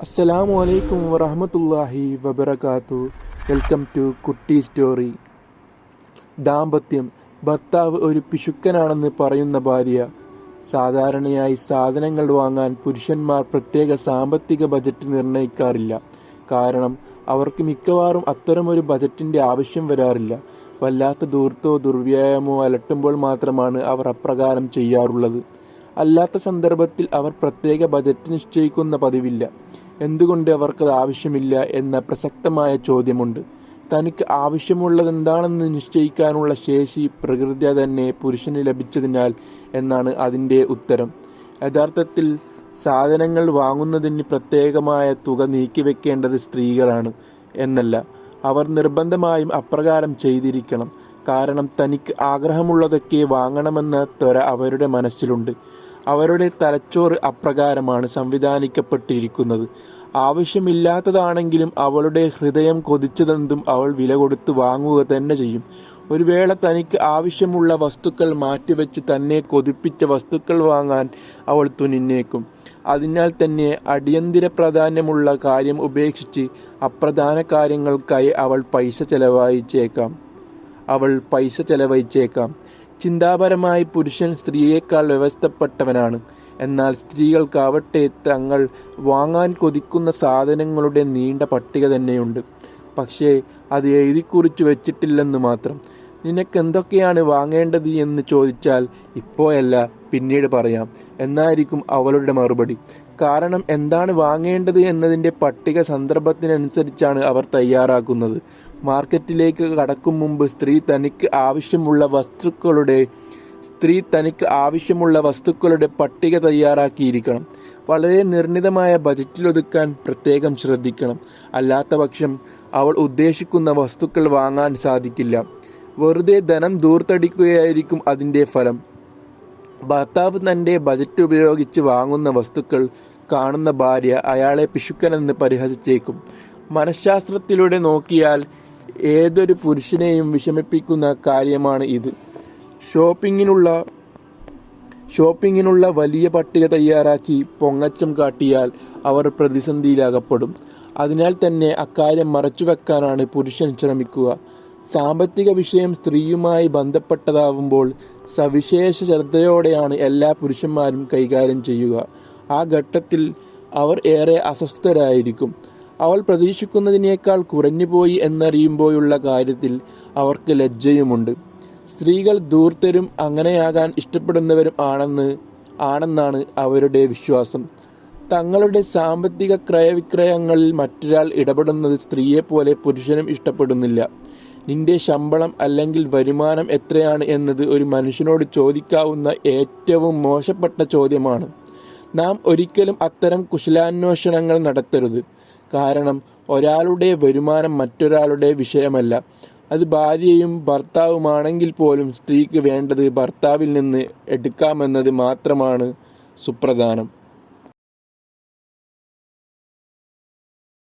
അസ്സലാമു അലൈക്കും വറഹമത്തല്ലാഹി വബർക്കാത്തു വെൽക്കം ടു കുട്ടി സ്റ്റോറി. ദാമ്പത്യം. ഭർത്താവ് ഒരു പിശുക്കനാണെന്ന് പറയുന്ന ഭാര്യ. സാധാരണയായി സാധനങ്ങൾ വാങ്ങാൻ പുരുഷന്മാർ പ്രത്യേക സാമ്പത്തിക ബജറ്റ് നിർണയിക്കാറില്ല. കാരണം അവർക്ക് മിക്കവാറും അത്തരമൊരു ബജറ്റിന്റെ ആവശ്യം വരാറില്ല. വല്ലാത്ത ദൂർത്തോ ദുർവ്യായമോ അലട്ടുമ്പോൾ മാത്രമാണ് അവർ അപ്രകാരം ചെയ്യാറുള്ളത്. അല്ലാത്ത സന്ദർഭത്തിൽ അവർ പ്രത്യേക ബജറ്റ് നിശ്ചയിക്കുന്ന പതിവില്ല. എന്തുകൊണ്ട് അവർക്കത് ആവശ്യമില്ല എന്ന പ്രസക്തമായ ചോദ്യമുണ്ട്. തനിക്ക് ആവശ്യമുള്ളത് എന്താണെന്ന് നിശ്ചയിക്കാനുള്ള ശേഷി പ്രകൃതി തന്നെ പുരുഷന് ലഭിച്ചതിനാൽ എന്നാണ് അതിന്റെ ഉത്തരം. യഥാർത്ഥത്തിൽ സാധനങ്ങൾ വാങ്ങുന്നതിന് പ്രത്യേകമായ തുക നീക്കിവെക്കേണ്ടത് സ്ത്രീകളാണ് എന്നല്ല അവർ നിർബന്ധമായും അപ്രകാരം ചെയ്തിരിക്കണം. കാരണം തനിക്ക് ആഗ്രഹമുള്ളതൊക്കെ വാങ്ങണമെന്ന ത്വര അവരുടെ മനസ്സിലുണ്ട്. അവരുടെ തലച്ചോറ് അപ്രകാരമാണ് സംവിധാനിക്കപ്പെട്ടിരിക്കുന്നത്. ആവശ്യമില്ലാത്തതാണെങ്കിലും അവളുടെ ഹൃദയം കൊതിച്ചതെന്തും അവൾ വില കൊടുത്ത് വാങ്ങുക തന്നെ ചെയ്യും. ഒരു വേള തനിക്ക് ആവശ്യമുള്ള വസ്തുക്കൾ മാറ്റിവെച്ച് തന്നെ കൊതിപ്പിച്ച വസ്തുക്കൾ വാങ്ങാൻ അവൾ തുനിന്നേക്കും. അതിനാൽ തന്നെ അടിയന്തര പ്രാധാന്യമുള്ള കാര്യം ഉപേക്ഷിച്ച് അപ്രധാന കാര്യങ്ങൾക്കായി അവൾ പൈസ ചെലവഴിച്ചേക്കാം. അവൾ പൈസ ചെലവഴിച്ചേക്കാം. ചിന്താപരമായി പുരുഷൻ സ്ത്രീയേക്കാൾ വ്യവസ്ഥപ്പെട്ടവനാണ്. എന്നാൽ സ്ത്രീകൾക്കാവട്ടെ തങ്ങൾ വാങ്ങാൻ കൊതിക്കുന്ന സാധനങ്ങളുടെ നീണ്ട പട്ടിക തന്നെയുണ്ട്. പക്ഷേ അത് എഴുതിക്കുറിച്ച് വെച്ചിട്ടില്ലെന്ന് മാത്രം. നിനക്ക് എന്തൊക്കെയാണ് വാങ്ങേണ്ടത് എന്ന് ചോദിച്ചാൽ ഇപ്പോയല്ല പിന്നീട് പറയാം. എന്നായിരിക്കും അവളുടെ മറുപടി. കാരണം എന്താണ് വാങ്ങേണ്ടത് എന്നതിന്റെ പട്ടിക സന്ദർഭത്തിനനുസരിച്ചാണ് അവർ തയ്യാറാക്കുന്നത്. മാർക്കറ്റിലേക്ക് കടക്കും മുമ്പ് സ്ത്രീ തനിക്ക് ആവശ്യമുള്ള വസ്തുക്കളുടെ സ്ത്രീ തനിക്ക് ആവശ്യമുള്ള വസ്തുക്കളുടെ പട്ടിക തയ്യാറാക്കിയിരിക്കണം. വളരെ നിർണിതമായ ബജറ്റിലൊതുക്കാൻ പ്രത്യേകം ശ്രദ്ധിക്കണം. അല്ലാത്ത പക്ഷം അവൾ ഉദ്ദേശിക്കുന്ന വസ്തുക്കൾ വാങ്ങാൻ സാധിക്കില്ല. വെറുതെ ധനം ദൂർത്തടിക്കുകയായിരിക്കും അതിന്റെ ഫലം. ഭർത്താവ് തന്റെ ബജറ്റ് ഉപയോഗിച്ച് വാങ്ങുന്ന വസ്തുക്കൾ കാണുന്ന ഭാര്യ അയാളെ പിശുക്കനെന്ന് പരിഹസിച്ചേക്കും. മനഃശാസ്ത്രത്തിലൂടെ നോക്കിയാൽ ഏതൊരു പുരുഷനെയും വിഷമിപ്പിക്കുന്ന കാര്യമാണ് ഇത്. ഷോപ്പിങ്ങിനുള്ള ഷോപ്പിങ്ങിനുള്ള വലിയ പട്ടിക തയ്യാറാക്കി പൊങ്ങച്ചം കാട്ടിയാൽ അവർ പ്രതിസന്ധിയിലകപ്പെടും. അതിനാൽ തന്നെ അക്കാര്യം മറച്ചുവെക്കാനാണ് പുരുഷൻ ശ്രമിക്കുക. സാമ്പത്തിക വിഷയം സ്ത്രീയുമായി ബന്ധപ്പെട്ടതാവുമ്പോൾ സവിശേഷ ശ്രദ്ധയോടെയാണ് എല്ലാ പുരുഷന്മാരും കൈകാര്യം ചെയ്യുക. ആ ഘട്ടത്തിൽ അവർ ഏറെ അസ്വസ്ഥരായിരിക്കും. അവൾ പ്രതീക്ഷിക്കുന്നതിനേക്കാൾ കുറഞ്ഞുപോയി എന്നറിയുമ്പോഴുള്ള കാര്യത്തിൽ അവർക്ക് ലജ്ജയുമുണ്ട്. സ്ത്രീകൾ ധൂർത്തരും അങ്ങനെയാകാൻ ഇഷ്ടപ്പെടുന്നവരും ആണെന്ന് ആണെന്നാണ് അവരുടെ വിശ്വാസം. തങ്ങളുടെ സാമ്പത്തിക ക്രയവിക്രയങ്ങളിൽ മറ്റൊരാൾ ഇടപെടുന്നത് സ്ത്രീയെപ്പോലെ പുരുഷനും ഇഷ്ടപ്പെടുന്നില്ല. നിന്റെ ശമ്പളം അല്ലെങ്കിൽ വരുമാനം എത്രയാണ്? എന്നത് ഒരു മനുഷ്യനോട് ചോദിക്കാവുന്ന ഏറ്റവും മോശപ്പെട്ട ചോദ്യമാണ്. നാം ഒരിക്കലും അത്തരം കുശലാന്വേഷണങ്ങൾ നടത്തരുത്. കാരണം ഒരാളുടെ വരുമാനം മറ്റൊരാളുടെ വിഷയമല്ല. അത് ഭാര്യയും ഭർത്താവുമാണെങ്കിൽ പോലും സ്ത്രീക്ക് വേണ്ടത് ഭർത്താവിൽ നിന്ന് എടുക്കാമെന്നത് മാത്രമാണ് സുപ്രധാനം.